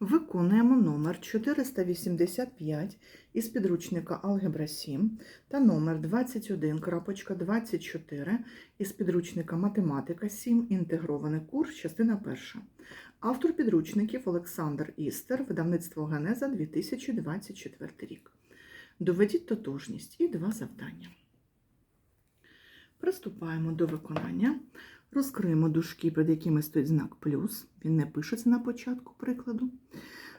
Виконуємо номер 485 із підручника Алгебра 7 та номер 21.24 із підручника Математика 7. Інтегрований курс, частина перша. Автор підручників Олександр Істер, видавництво Генеза 2024 рік. Доведіть тотожність і два завдання. Приступаємо до виконання. Розкриємо дужки, під якими стоїть знак плюс. Він не пишеться на початку прикладу.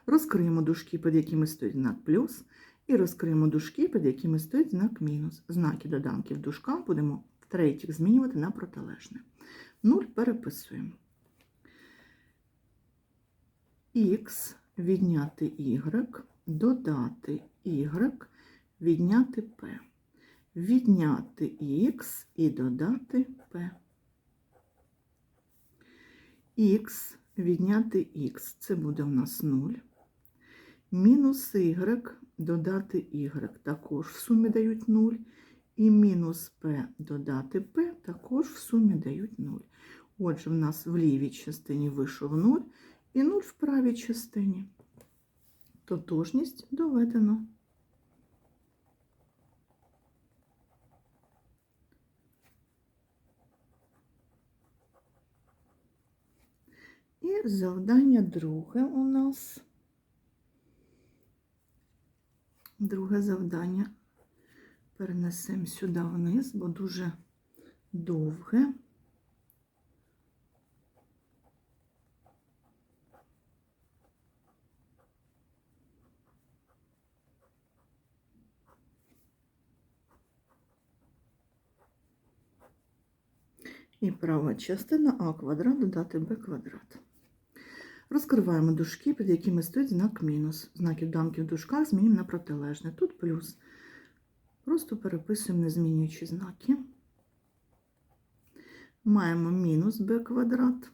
Розкриємо дужки, під якими стоїть знак плюс. І розкриємо дужки, під якими стоїть знак мінус. Знаки доданки в дужках будемо втретіх змінювати на протилежне. 0 переписуємо. Х відняти y, додати y, відняти p. Відняти х і додати p. Х відняти х, це буде у нас 0. Мінус y додати y також в сумі дають 0. І мінус p додати p також в сумі дають 0. Отже, в нас в лівій частині вийшов 0 і 0 в правій частині. Тотожність доведено. І завдання друге у нас. Друге завдання перенесемо сюди вниз, бо дуже довге. І права частина а квадрат додати b квадрат. Розкриваємо дужки, під якими стоїть знак мінус. Знаків данки в дужках змінюємо на протилежне. Тут плюс. Просто переписуємо, не змінюючи знаки. Маємо мінус b квадрат,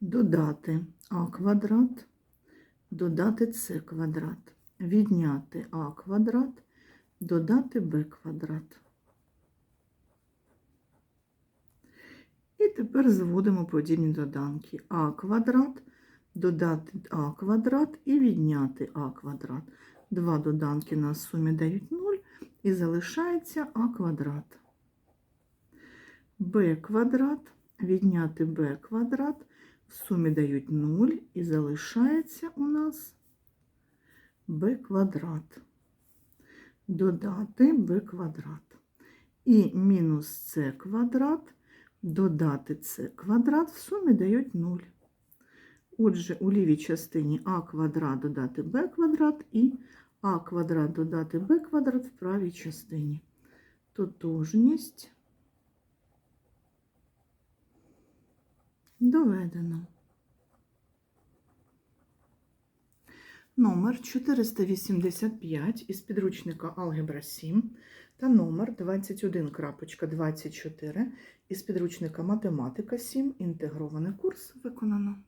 додати а квадрат, додати c квадрат, відняти а квадрат, додати b квадрат. І тепер зводимо подібні доданки. А квадрат, додати а квадрат і відняти а квадрат. Два доданки на сумі дають 0 і залишається а квадрат. b квадрат, відняти b квадрат, в сумі дають 0 і залишається у нас b квадрат. Додати b квадрат. І мінус c квадрат додати це квадрат в сумі дають 0. Отже, у лівій частині а квадрат додати b квадрат і а квадрат додати b квадрат в правій частині. Тотожність доведено. Номер 485 із підручника Алгебра 7 та номер 21.24 із підручника Математика 7. Інтегрований курс виконано.